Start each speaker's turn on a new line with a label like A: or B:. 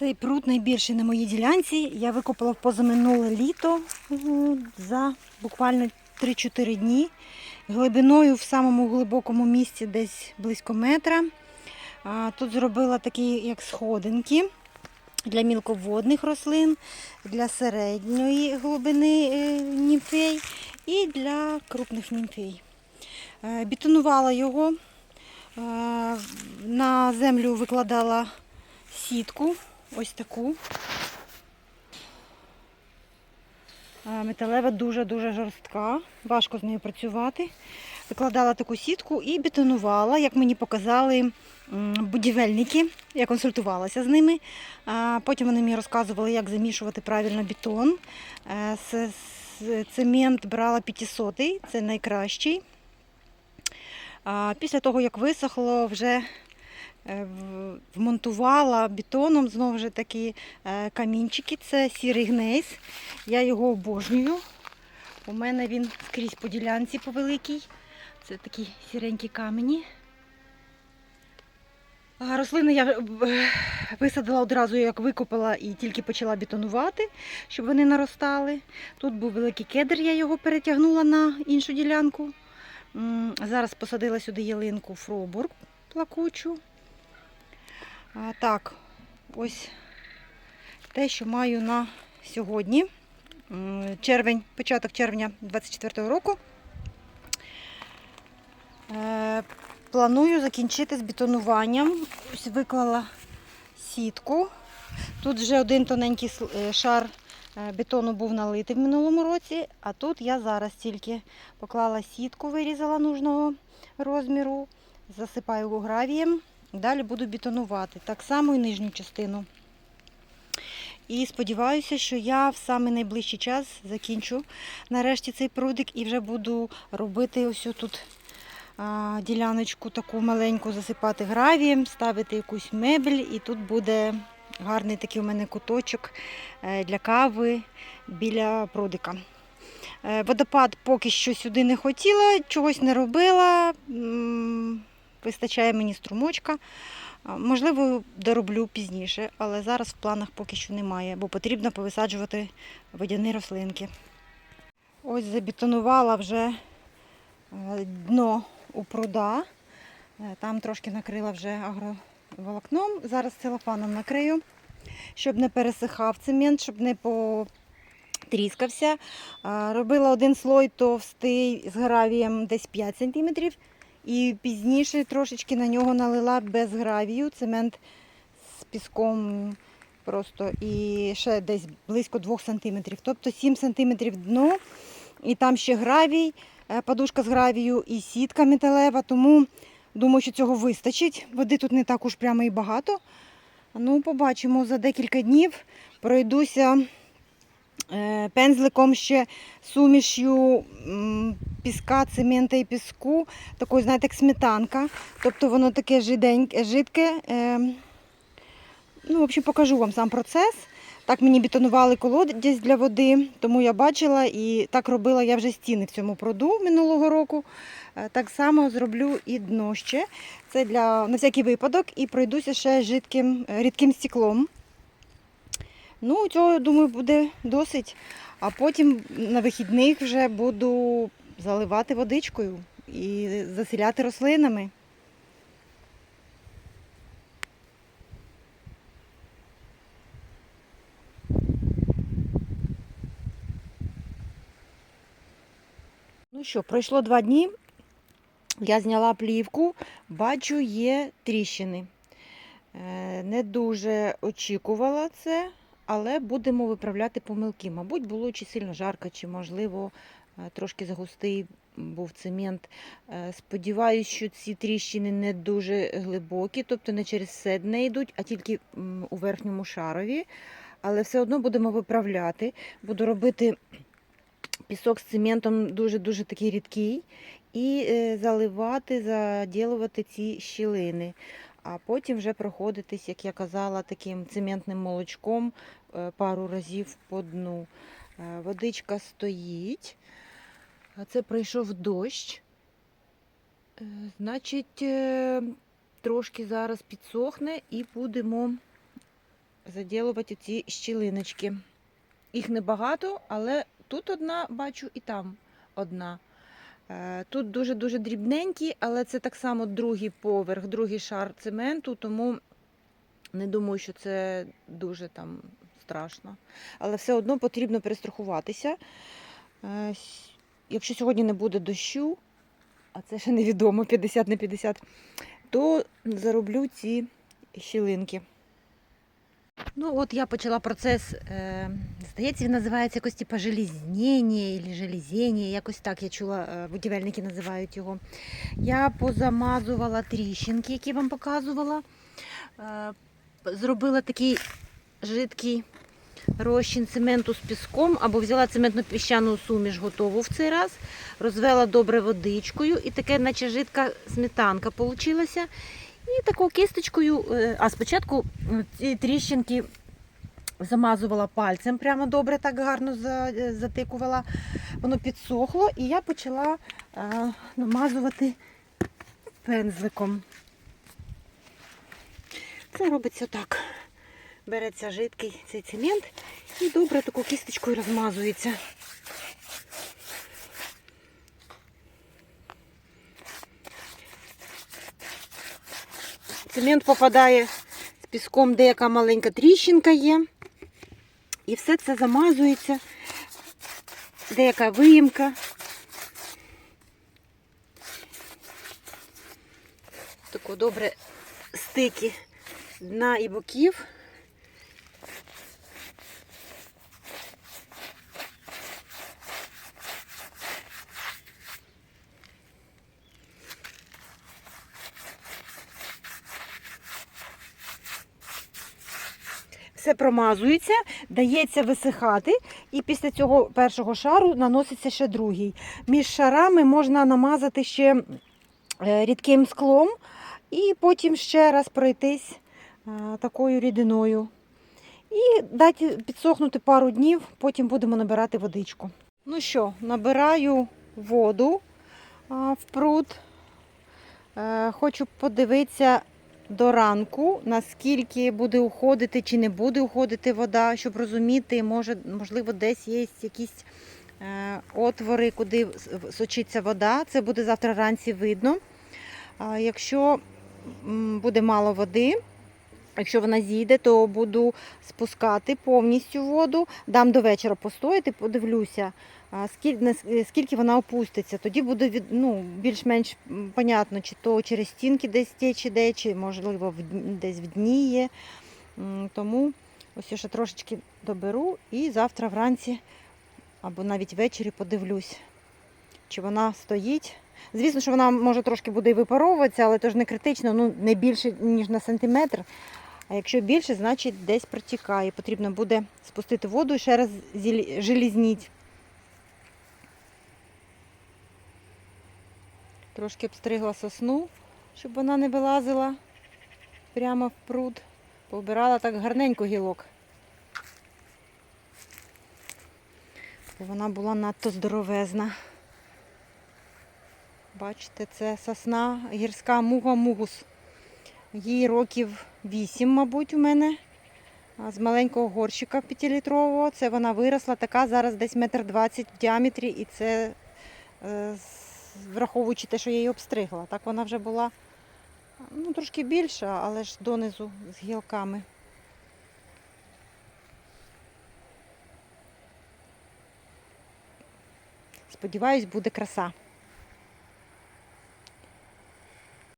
A: Цей пруд найбільший на моїй ділянці. Я викопала позаминуле літо е, за буквально 3-4 дні. Глибиною в самому глибокому місці десь близько метра. Тут зробила такі як сходинки для мілководних рослин, для середньої глибини е, німфей і для крупних німфей. Е, Бетонувала його, е, на землю викладала сітку, ось таку. Металева дуже-дуже жорстка, важко з нею працювати. Викладала таку сітку і бетонувала, як мені показали будівельники. Я консультувалася з ними. Потім вони мені розказували, як замішувати правильно бетон. Е, Цемент брала 500, це найкращий. Після того, як висохло, вже вмонтувала бетоном знову ж таки е, камінчики. Це сірий гнейс. Я його обожнюю. У мене він скрізь по ділянці по великій. Це такі сіренькі камені. Рослини я е, висадила одразу, як викопала і тільки почала бетонувати, щоб вони наростали. Тут був великий кедр, я його перетягнула на іншу ділянку. Зараз посадила сюди ялинку фробург плакучу. А, так, ось те, що маю на сьогодні. Червень, початок червня 24 року. Е, Планую закінчити з бетонуванням. Ось виклала сітку. Тут вже один тоненький е, шар е, бетону був налитий в минулому році, а тут я зараз тільки поклала сітку, вирізала нужного розміру, засипаю його гравієм. Далі буду бетонувати. Так само і нижню частину. І сподіваюся, що я в самий найближчий час закінчу нарешті цей прудик і вже буду робити ось тут діляночку таку маленьку, засипати гравієм, ставити якусь мебель, і тут буде гарний такий у мене куточок е, для кави біля прудика. Е, Водопад поки що сюди не хотіла, чогось не робила. Вистачає мені струмочка. Можливо, дороблю пізніше, але зараз в планах поки що немає, бо потрібно повисаджувати водяні рослинки. Ось забетонувала вже е, дно у пруда. Е, Там трошки накрила вже агроволокном. Зараз целофаном накрию, щоб не пересихав цемент, щоб не потріскався. Робила один слой товстий з гравієм десь 5 см. І пізніше трошечки на нього налила без гравію цемент з піском просто і ще десь близько 2 см. Тобто 7 см дно, і там ще гравій, е, подушка з гравію і сітка металева, тому думаю, що цього вистачить. Води тут не так уж прямо і багато. Ну, побачимо за декілька днів. Пройдуся пензликом ще сумішю піска, цемента і піску, такою, знаєте, як сметанка. Тобто воно таке жиденьке, жидке. Е, ну, в общем, покажу вам сам процес. Так мені бетонували колодязь для води, тому я бачила і так робила я вже стіни в цьому пруду минулого року. Е, Так само зроблю і дно ще. Це для на всякий випадок і пройдуся ще жидким, е, рідким стеклом. Ну, цього, думаю, буде досить. А потім на вихідних вже буду заливати водичкою і засіляти рослинами. Ну що, пройшло два дні. Я зняла плівку, бачу, є тріщини. Е, Не дуже очікувала це, але будемо виправляти помилки. Мабуть, було чи сильно жарко, чи, можливо, е, трошки загустий був цемент. Е, Сподіваюсь, що ці тріщини не дуже глибокі, тобто не через все дне йдуть, а тільки у верхньому шарові. Але все одно будемо виправляти. Буду робити пісок з цементом дуже-дуже такий рідкий. І е, заливати, заділувати ці щілини а потім вже проходитись, як я казала, таким цементним молочком е, пару разів по дну. Е, Водичка стоїть, це пройшов дощ. Е, Значить, трошки зараз підсохне і будемо заділувати ці щілиночки. Їх небагато, але тут одна бачу і там одна. Е, Тут дуже-дуже дрібненькі, але це так само другий поверх, другий шар цементу, тому не думаю, що це дуже там страшно. Але все одно потрібно перестрахуватися. Е, Якщо сьогодні не буде дощу, а це ще невідомо 50 на 50, то зароблю ці щілинки. Ну, от я почала процес, е, здається, він називається якось типу желізнення або желізіння, якось так я чула, е, будівельники називають його. Я позамазувала тріщинки, які вам показувала. Е, зробила такий жидкий розчин цементу з піском, або взяла цементно-піщану суміш готову в цей раз, розвела добре водичкою, і таке, наче жидка сметанка получилася. І такою кисточкою, е, а спочатку ці тріщинки замазувала пальцем, прямо добре так гарно е, затикувала. Воно підсохло, і я почала е, намазувати пензликом. Це робиться так. Береться жидкий цей цемент і добре таку кісточкою розмазується. Цемент попадає з піском, деяка маленька тріщинка є. І все це замазується. Деяка виїмка. Тако добре стики дна і боків. Все промазується, дається висихати, і після цього першого шару наноситься ще другий. Між шарами можна намазати ще е, рідким склом і потім ще раз пройтись е, такою рідиною. І дати підсохнути пару днів, потім будемо набирати водичку. Ну що, набираю воду в пруд. Е, Хочу подивитися до ранку, наскільки буде уходити чи не буде уходити вода, щоб розуміти, може, можливо, десь є якісь е, отвори, куди сочиться вода. Це буде завтра вранці видно. Якщо буде мало води, якщо вона зійде, то буду спускати повністю воду, дам до вечора постояти, подивлюся, скільки, вона опуститься. Тоді буде від, ну, більш-менш понятно, чи то через стінки десь тече іде, чи можливо десь в дні є. Тому ось я ще трошечки доберу і завтра вранці або навіть ввечері подивлюсь, чи вона стоїть. Звісно, що вона може трошки буде і випаровуватися, але то ж не критично, ну не більше, ніж на сантиметр. А якщо більше, значить десь протікає. Потрібно буде спустити воду і ще раз желізніть. Трошки обстригла сосну, щоб вона не вилазила прямо в пруд. Пообирала так гарненько гілок. Бо вона була надто здоровезна. Бачите, це сосна гірська муга мугус. Їй років 8, мабуть, у мене. З маленького горщика 5-літрового. Це вона виросла, така зараз десь метр двадцять в діаметрі, і це е, з- враховуючи те, що я її обстригла. Так вона вже була ну, трошки більша, але ж донизу з гілками. Сподіваюсь, буде краса.